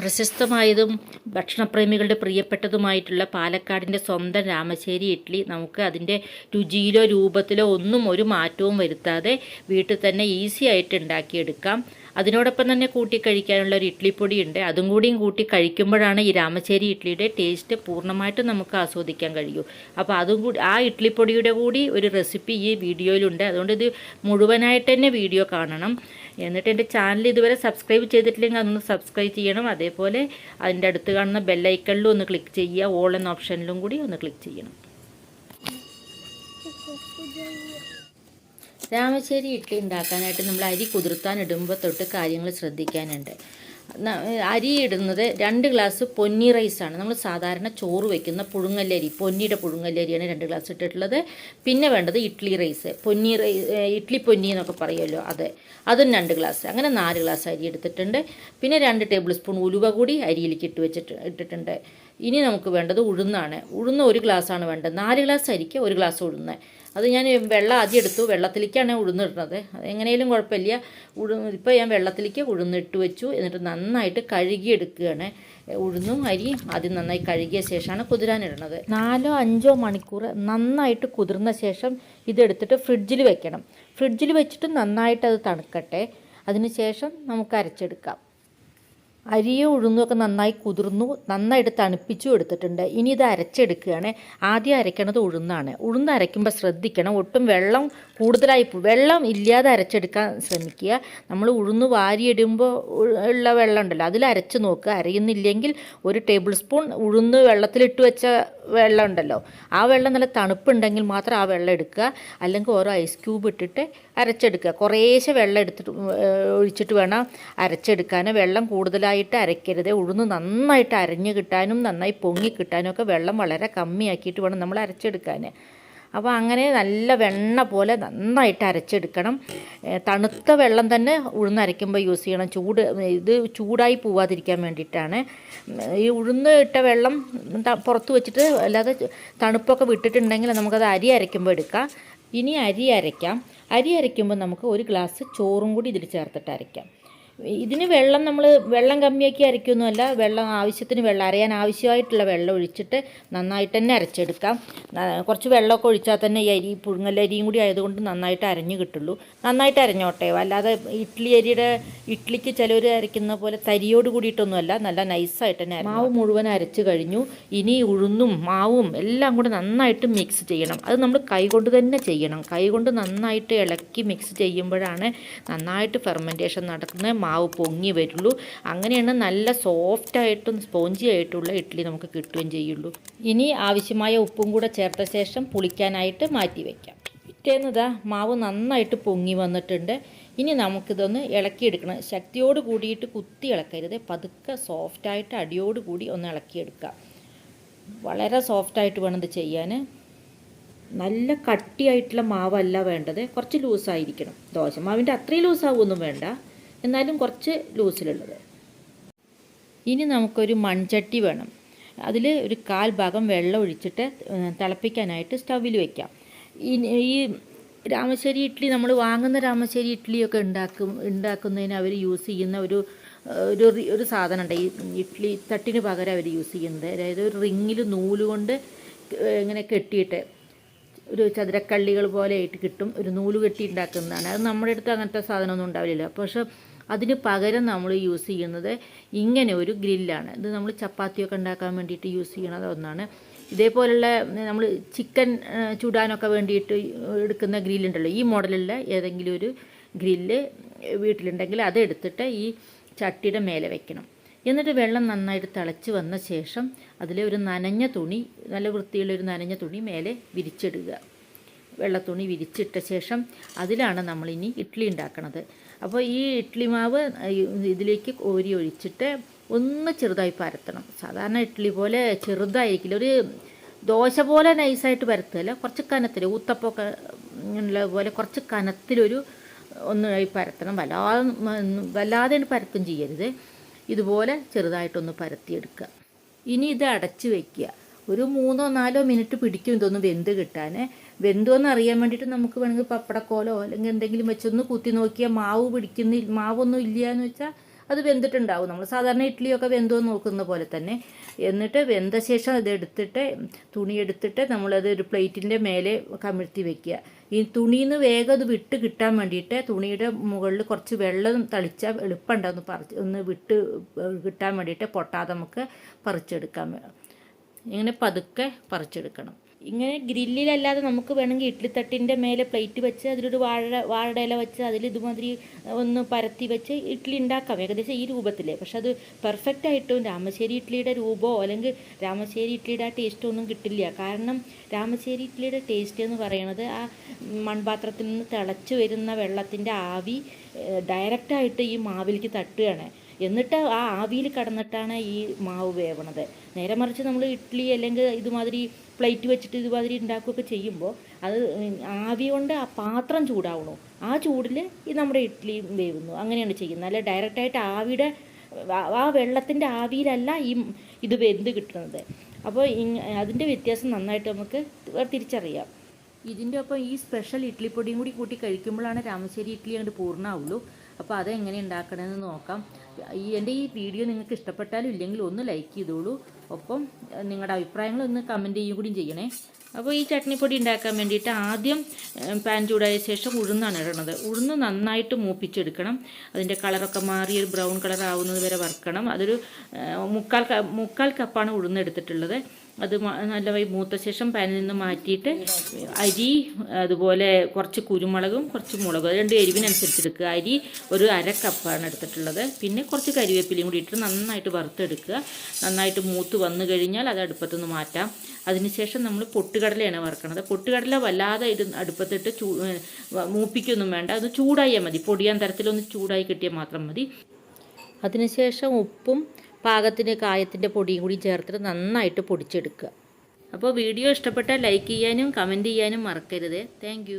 പ്രശസ്തമായതും ഭക്ഷണപ്രേമികളുടെ പ്രിയപ്പെട്ടതുമായിട്ടുള്ള പാലക്കാടിന്റെ സ്വന്തം രാമശ്ശേരി ഇഡ്ഡലി നമുക്ക് അതിന്റെ രുചിയിലോ രൂപത്തിലോ ഒന്നും ഒരു മാറ്റവും വരുത്താതെ വീട്ടിൽ തന്നെ ഈസി ആയിട്ട് ഉണ്ടാക്കിയെടുക്കാം. അതിനോടൊപ്പം തന്നെ കൂട്ടി കഴിക്കാനുള്ള ഒരു ഇഡ്ഡലിപ്പൊടി ഉണ്ട്. അതും കൂടിയും കൂട്ടി കഴിക്കുമ്പോഴാണ് ഈ രാമശ്ശേരി ഇഡ്ഡലിയുടെ ടേസ്റ്റ് പൂർണമായിട്ടും നമുക്ക് ആസ്വദിക്കാൻ കഴിയൂ. അപ്പോൾ അതും കൂടി ആ ഇഡ്ഡലിപ്പൊടിയുടെ കൂടി ഒരു റെസിപ്പി ഈ വീഡിയോയിലുണ്ട്. അതുകൊണ്ട് ഇത് മുഴുവനായിട്ട് തന്നെ വീഡിയോ കാണണം. എന്നിട്ട് എന്റെ ചാനൽ ഇതുവരെ സബ്സ്ക്രൈബ് ചെയ്തിട്ടില്ലെങ്കിൽ അതൊന്ന് സബ്സ്ക്രൈബ് ചെയ്യണം. അതേപോലെ അതിന്റെ അടുത്ത് കാണുന്ന ബെല്ലൈക്കണിലും ഒന്ന് ക്ലിക്ക് ചെയ്യുക. ഓൾ എന്ന ഓപ്ഷനിലും കൂടി ഒന്ന് ക്ലിക്ക് ചെയ്യണം. രാമശ്ശേരി ഇഡ്ഡലി ഉണ്ടാക്കാനായിട്ട് നമ്മൾ അരി കുതിർത്താൻ ഇടുമ്പോൾ തൊട്ട് കാര്യങ്ങൾ ശ്രദ്ധിക്കാനുണ്ട്. ന- അരി ഇടുന്നത് രണ്ട് ഗ്ലാസ് പൊന്നി റൈസാണ് നമ്മൾ സാധാരണ ചോറ് വയ്ക്കുന്ന പുഴുങ്ങല്ലരി പൊന്നിയുടെ പുഴുങ്ങല്ലരിയാണ് രണ്ട് ഗ്ലാസ് ഇട്ടിട്ടുള്ളത്. പിന്നെ വേണ്ടത് ഇഡ്ഡലി റൈസ് പൊന്നി റൈ ഇഡ്ഡലി പൊന്നി എന്നൊക്കെ പറയുമല്ലോ അത്. അതും രണ്ട് ഗ്ലാസ്. അങ്ങനെ നാല് ഗ്ലാസ് അരി എടുത്തിട്ടുണ്ട്. പിന്നെ രണ്ട് ടേബിൾ സ്പൂൺ ഉലുവ കൂടി അരിയിലേക്ക് ഇട്ട് വെച്ചിട്ട് ഇട്ടിട്ടുണ്ട്. ഇനി നമുക്ക് വേണ്ടത് ഉഴുന്നാണ്. ഉഴുന്ന് ഒരു ഗ്ലാസ്സാണ് വേണ്ടത്. നാല് ഗ്ലാസ് അരിക്ക് ഒരു ഗ്ലാസ് ഉഴുന്ന്. അത് ഞാൻ വെള്ളം ആദ്യം എടുത്തു. വെള്ളത്തിലേക്കാണ് ഉഴുന്നിടുന്നത്. എങ്ങനെയും കുഴപ്പമില്ല. ഉഴു ഇപ്പോൾ ഞാൻ വെള്ളത്തിലേക്ക് ഉഴുന്നിട്ട് വെച്ചു. എന്നിട്ട് നന്നായിട്ട് കഴുകിയെടുക്കുകയാണ്. ഉഴുന്നും അരി ആദ്യം നന്നായി കഴുകിയ ശേഷമാണ് കുതിരാനിടുന്നത്. നാലോ അഞ്ചോ മണിക്കൂർ നന്നായിട്ട് കുതിർന്ന ശേഷം ഇതെടുത്തിട്ട് ഫ്രിഡ്ജിൽ വെക്കണം. ഫ്രിഡ്ജിൽ വെച്ചിട്ട് നന്നായിട്ട് അത് തണുക്കട്ടെ. അതിന് ശേഷം നമുക്ക് അരച്ചെടുക്കാം. അരിയും ഉഴുന്നൊക്കെ നന്നായി കുതിർന്നു നന്നായിട്ട് തണുപ്പിച്ചു എടുത്തിട്ടുണ്ട്. ഇനി ഇത് അരച്ചെടുക്കുകയാണ്. ആദ്യം അരയ്ക്കണത് ഉഴുന്നാണ്. ഉഴുന്ന് അരയ്ക്കുമ്പോൾ ശ്രദ്ധിക്കണം. ഒട്ടും വെള്ളം കൂടുതലായി വെള്ളം ഇല്ലാതെ അരച്ചെടുക്കാൻ ശ്രമിക്കുക. നമ്മൾ ഉഴുന്ന് വാരിയിടുമ്പോൾ ഉള്ള വെള്ളം ഉണ്ടല്ലോ അതിൽ അരച്ച് നോക്കുക. അരയുന്നില്ലെങ്കിൽ ഒരു ടേബിൾ സ്പൂൺ ഉഴുന്ന് വെള്ളത്തിലിട്ട് വെച്ച വെള്ളം ഉണ്ടല്ലോ ആ വെള്ളം നല്ല തണുപ്പുണ്ടെങ്കിൽ മാത്രം ആ വെള്ളം എടുക്കുക. അല്ലെങ്കിൽ ഓരോ ഐസ് ക്യൂബ് ഇട്ടിട്ട് അരച്ചെടുക്കുക. കുറേശ്ശെ വെള്ളം എടുത്തിട്ട് ഒഴിച്ചിട്ട് വേണം അരച്ചെടുക്കാൻ. വെള്ളം കൂടുതലായിട്ട് അരയ്ക്കരുത്. ഉഴുന്ന് നന്നായിട്ട് അരഞ്ഞ് കിട്ടാനും നന്നായി പൊങ്ങി കിട്ടാനും ഒക്കെ വെള്ളം വളരെ കമ്മിയാക്കിയിട്ട് വേണം നമ്മൾ അരച്ചെടുക്കാൻ. അപ്പോൾ അങ്ങനെ നല്ല വെണ്ണ പോലെ നന്നായിട്ട് അരച്ചെടുക്കണം. തണുത്ത വെള്ളം തന്നെ ഉഴുന്നരയ്ക്കുമ്പോൾ യൂസ് ചെയ്യണം. ചൂട് ഇത് ചൂടായി പോവാതിരിക്കാൻ വേണ്ടിയിട്ടാണ്. ഈ ഉഴുന്ന് ഇട്ട വെള്ളം പുറത്ത് വെച്ചിട്ട് അല്ലാതെ തണുപ്പൊക്കെ വിട്ടിട്ടുണ്ടെങ്കിൽ നമുക്കത് അരി അരയ്ക്കുമ്പോൾ എടുക്കാം. ഇനി അരി അരയ്ക്കാം. അരി അരയ്ക്കുമ്പോൾ നമുക്ക് ഒരു ഗ്ലാസ് ചോറും കൂടി ഇതിൽ ചേർത്തിട്ട് അരയ്ക്കാം. ഇതിന് വെള്ളം നമ്മൾ വെള്ളം കമ്മിയാക്കി അരയ്ക്കൊന്നുമല്ല വെള്ളം ആവശ്യത്തിന് വെള്ളം അരയാൻ ആവശ്യമായിട്ടുള്ള വെള്ളം ഒഴിച്ചിട്ട് നന്നായിട്ട് തന്നെ അരച്ചെടുക്കാം. കുറച്ച് വെള്ളമൊക്കെ ഒഴിച്ചാൽ തന്നെ ഈ അരി പുഴുങ്ങലരിയും കൂടി ആയതുകൊണ്ട് നന്നായിട്ട് അരഞ്ഞു കിട്ടുള്ളൂ. നന്നായിട്ട് അരഞ്ഞോട്ടെ അല്ലാതെ ഇഡ്ഡലി അരിയുടെ ഇഡ്ഡലിക്ക് ചിലർ അരയ്ക്കുന്ന പോലെ തരിയോട് കൂടിയിട്ടൊന്നുമല്ല നല്ല നൈസായിട്ട് തന്നെ. മാവ് മുഴുവൻ അരച്ച് കഴിഞ്ഞു. ഇനി ഉഴുന്നും മാവും എല്ലാം കൂടെ നന്നായിട്ട് മിക്സ് ചെയ്യണം. അത് നമ്മൾ കൈകൊണ്ട് തന്നെ ചെയ്യണം. കൈകൊണ്ട് നന്നായിട്ട് ഇളക്കി മിക്സ് ചെയ്യുമ്പോഴാണ് നന്നായിട്ട് ഫെർമെന്റേഷൻ നടക്കുന്നത്. മാവ് പൊങ്ങി വരുള്ളൂ. അങ്ങനെയാണ് നല്ല സോഫ്റ്റായിട്ടും സ്പോഞ്ചി ആയിട്ടുള്ള ഇഡ്ഡലി നമുക്ക് കിട്ടുകയും ചെയ്യുള്ളൂ. ഇനി ആവശ്യമായ ഉപ്പും കൂടെ ചേർത്ത ശേഷം പുളിക്കാനായിട്ട് മാറ്റി വയ്ക്കാം പിറ്റേന്നതാ മാവ് നന്നായിട്ട് പൊങ്ങി വന്നിട്ടുണ്ട്. ഇനി നമുക്കിതൊന്ന് ഇളക്കിയെടുക്കണം. ശക്തിയോട് കൂടിയിട്ട് കുത്തി ഇളക്കരുത്. പതുക്കെ സോഫ്റ്റായിട്ട് അടിയോട് കൂടി ഒന്ന് ഇളക്കിയെടുക്കാം. വളരെ സോഫ്റ്റായിട്ട് വേണം ഇത് ചെയ്യാൻ നല്ല കട്ടിയായിട്ടുള്ള മാവല്ല വേണ്ടത്. കുറച്ച് ലൂസായിരിക്കണം ദോശമാവിന്റെ അത്രയും ലൂസാവൊന്നും വേണ്ട. എന്നാലും കുറച്ച് ലൂസിലുള്ളത് ഇനി നമുക്കൊരു മൺചട്ടി വേണം. അതിൽ ഒരു കാൽ ഭാഗം വെള്ളം ഒഴിച്ചിട്ട് തിളപ്പിക്കാനായിട്ട് സ്റ്റവിൽ വയ്ക്കാം ഈ രാമശ്ശേരി ഇഡ്ഡലി നമ്മൾ വാങ്ങുന്ന രാമശ്ശേരി ഇഡ്ഡലിയൊക്കെ ഉണ്ടാക്കും ഉണ്ടാക്കുന്നതിന് അവർ യൂസ് ചെയ്യുന്ന ഒരു ഒരു ഒരു സാധനം ഉണ്ട്. ഈ ഇഡ്ഡലി തട്ടിന് പകരം അവർ യൂസ് ചെയ്യുന്നത്. അതായത് ഒരു റിങ്ങിൽ നൂൽ കൊണ്ട് ഇങ്ങനെ കെട്ടിയിട്ട് ഒരു ചതുരക്കള്ളികൾ പോലെ ആയിട്ട് കിട്ടും. ഒരു നൂൽ കെട്ടി ഉണ്ടാക്കുന്നതാണ്. അത് നമ്മുടെ അടുത്ത് അങ്ങനത്തെ സാധനമൊന്നും ഉണ്ടാവില്ല പക്ഷെ അതിന് പകരം നമ്മൾ യൂസ് ചെയ്യുന്നത് ഇങ്ങനെ ഒരു ഗ്രില്ലാണ്. ഇത് നമ്മൾ ചപ്പാത്തിയൊക്കെ ഉണ്ടാക്കാൻ വേണ്ടിയിട്ട് യൂസ് ചെയ്യണത് ഒന്നാണ്. ഇതേപോലുള്ള നമ്മൾ ചിക്കൻ ചൂടാനൊക്കെ വേണ്ടിയിട്ട് എടുക്കുന്ന ഗ്രില്ലുണ്ടല്ലോ ഈ മോഡലുള്ള ഏതെങ്കിലും ഒരു ഗ്രില്ല് വീട്ടിലുണ്ടെങ്കിൽ അത് എടുത്തിട്ട് ഈ ചട്ടിയുടെ മേലെ വെക്കണം. എന്നിട്ട് വെള്ളം നന്നായിട്ട് തിളച്ച് വന്ന ശേഷം അതിൽ ഒരു നനഞ്ഞ തുണി നല്ല വൃത്തിയുള്ള ഒരു നനഞ്ഞ തുണി മേലെ വിരിച്ചിടുക. വെള്ളത്തുണി വിരിച്ചിട്ട ശേഷം അതിലാണ് നമ്മളിനി ഇഡ്ഡലി ഉണ്ടാക്കണത്. അപ്പോൾ ഈ ഇഡ്ഡലി മാവ് ഇതിലേക്ക് കോരി ഒഴിച്ചിട്ട് ഒന്ന് ചെറുതായി പരത്തണം. സാധാരണ ഇഡ്ഡലി പോലെ ചെറുതായിരിക്കില്ല ഒരു ദോശ പോലെ നൈസായിട്ട് പരത്തുകയല്ല കുറച്ച് കനത്തിൽ ഊത്തപ്പൊക്കെ പോലെ കുറച്ച് കനത്തിലൊരു ഒന്നായി പരത്തണം. വല്ലാതെ വല്ലാതെ പരത്തും ചെയ്യരുത്. ഇതുപോലെ ചെറുതായിട്ടൊന്ന് പരത്തിയെടുക്കുക. ഇനി ഇത് അടച്ചു വയ്ക്കുക ഒരു മൂന്നോ നാലോ മിനിറ്റ് പിടിക്കും ഇതൊന്ന് വെന്ത് കിട്ടാൻ വെന്തോന്ന് അറിയാൻ വേണ്ടിയിട്ട് നമുക്ക് വേണമെങ്കിൽ പപ്പടക്കോലോ അല്ലെങ്കിൽ എന്തെങ്കിലും വെച്ചൊന്ന് കുത്തി നോക്കിയാൽ മാവ് പിടിക്കുന്നില്ല മാവൊന്നും ഇല്ല എന്ന് വെച്ചാൽ അത് വെന്തിട്ടുണ്ടാവും. നമ്മൾ സാധാരണ ഇഡ്ഡലിയൊക്കെ വെന്തോ നോക്കുന്ന പോലെ തന്നെ. എന്നിട്ട് വെന്ത ശേഷം ഇത് എടുത്തിട്ട് തുണി എടുത്തിട്ട് നമ്മളത് ഒരു പ്ലേറ്റിന്റെ മേലെ കമിഴ്ത്തി വെക്കുക. ഈ തുണിയിൽ നിന്ന് വേഗം അത് വിട്ട് കിട്ടാൻ വേണ്ടിയിട്ട് തുണിയുടെ മുകളിൽ കുറച്ച് വെള്ളം തളിച്ചാൽ എളുപ്പമുണ്ടാകുന്നു പറിച്ച് ഒന്ന് വിട്ട് കിട്ടാൻ വേണ്ടിയിട്ട് പൊട്ടാതെ നമുക്ക് പറിച്ചെടുക്കാൻ ഇങ്ങനെ പതുക്കെ പറിച്ചെടുക്കണം. ഇങ്ങനെ ഗ്രില്ലിലല്ലാതെ നമുക്ക് വേണമെങ്കിൽ ഇഡ്ലിത്തട്ടിന്റെ മേലെ പ്ലേറ്റ് വെച്ച് അതിലൊരു വാഴ വാഴയുടെ ഇല വെച്ച് അതിൽ ഇതുമാതിരി ഒന്ന് പരത്തി വെച്ച് ഇഡ്ഡലി ഉണ്ടാക്കാം. ഏകദേശം ഈ രൂപത്തിൽ പക്ഷെ അത് പെർഫെക്റ്റ് ആയിട്ടും രാമശ്ശേരി ഇഡ്ഡലിയുടെ രൂപമോ അല്ലെങ്കിൽ രാമശ്ശേരി ഇഡ്ഡലിയുടെ ആ ടേസ്റ്റോ ഒന്നും കിട്ടില്ല. കാരണം രാമശ്ശേരി ഇഡ്ഡലിയുടെ ടേസ്റ്റ് എന്ന് പറയുന്നത് ആ മൺപാത്രത്തിൽ നിന്ന് തിളച്ച് വരുന്ന വെള്ളത്തിന്റെ ആവി ഡയറക്റ്റായിട്ട് ഈ മാവിലേക്ക് തട്ടുകയാണ്. എന്നിട്ട് ആ ആവിയിൽ കടന്നിട്ടാണ് ഈ മാവ് വേവണത്. നേരെ മറിച്ച് നമ്മൾ ഇഡ്ഡലി അല്ലെങ്കിൽ ഇതുമാതിരി പ്ലേറ്റ് വെച്ചിട്ട് ഇതുമാതിരി ഉണ്ടാക്കുകയൊക്കെ ചെയ്യുമ്പോൾ അത് ആവി കൊണ്ട് ആ പാത്രം ചൂടാവണു ആ ചൂടിൽ ഈ നമ്മുടെ ഇഡ്ഡലി വേവുന്നു. അങ്ങനെയാണ് ചെയ്യുന്നത്. അല്ല ഡയറക്റ്റായിട്ട് ആവിയുടെ ആ- വെള്ളത്തിന്റെ ആവിയിലല്ല ഈ ഇത് വെന്ത് കിട്ടുന്നത്. അപ്പോൾ അതിന്റെ വ്യത്യാസം നന്നായിട്ട് നമുക്ക് തിരിച്ചറിയാം. ഇതിന്റെ ഒപ്പം ഈ സ്പെഷ്യൽ ഇഡ്ഡലിപ്പൊടിയും കൂടി കൂട്ടി കഴിക്കുമ്പോഴാണ് രാമശ്ശേരി ഇഡ്ഡലി അങ്ങോട്ട് പൂർണമാവുള്ളൂ. അപ്പോൾ അതെങ്ങനെ ഉണ്ടാക്കണമെന്ന് നോക്കാം. ഈ എന്റെ ഈ വീഡിയോ നിങ്ങൾക്ക് ഇഷ്ടപ്പെട്ടാലും ഇല്ലെങ്കിലും ഒന്ന് ലൈക്ക് ചെയ്തോളൂ. ഒപ്പം നിങ്ങളുടെ അഭിപ്രായങ്ങൾ ഒന്ന് കമന്റ് ചെയ്യുകയും കൂടി ചെയ്യണേ. അപ്പോൾ ഈ ചട്നിപ്പൊടി ഉണ്ടാക്കാൻ വേണ്ടിയിട്ട് ആദ്യം പാൻ ചൂടായ ശേഷം ഉഴുന്നാണ് ഇടണത് ഉഴുന്ന് നന്നായിട്ട് മൂപ്പിച്ചെടുക്കണം. അതിന്റെ കളറൊക്കെ മാറി ഒരു ബ്രൗൺ കളർ ആവുന്നത് വരെ വറുക്കണം. അതൊരു മുക്കാൽ മുക്കാൽ കപ്പാണ് ഉഴുന്ന് എടുത്തിട്ടുള്ളത്. അത് നല്ല നല്ലതായി മൂത്ത ശേഷം പാനിൽ നിന്ന് മാറ്റിയിട്ട് അരി അതുപോലെ കുറച്ച് കുരുമുളകും കുറച്ച് മുളകും രണ്ട് എരിവിനനുസരിച്ച് എടുക്കുക. അരി ഒരു അര കപ്പാണ് എടുത്തിട്ടുള്ളത്. പിന്നെ കുറച്ച് കരിവേപ്പിലയും കൂടി ഇട്ട് നന്നായിട്ട് വറുത്തെടുക്കുക. നന്നായിട്ട് മൂത്ത് വന്നു കഴിഞ്ഞാൽ അത് അടുപ്പത്തുനിന്ന് മാറ്റാം. അതിനുശേഷം നമ്മൾ പൊട്ടുകടലയാണ് വറുക്കണത്. പൊട്ടുകടല വല്ലാതെ ഇത് അടുപ്പത്തിട്ട് ചൂ മൂപ്പിക്കൊന്നും വേണ്ട. അത് ചൂടായാൽ മതി. പൊടിയാൻ തരത്തിലൊന്ന് ചൂടായി കിട്ടിയാൽ മാത്രം മതി. അതിനുശേഷം ഉപ്പും പാകത്തിന് കായത്തിന്റെ പൊടിയും കൂടി ചേർത്തിട്ട് നന്നായിട്ട് പൊടിച്ചെടുക്കുക. അപ്പോൾ വീഡിയോ ഇഷ്ടപ്പെട്ടാൽ ലൈക്ക് ചെയ്യാനും കമന്റ് ചെയ്യാനും മറക്കരുത്. താങ്ക്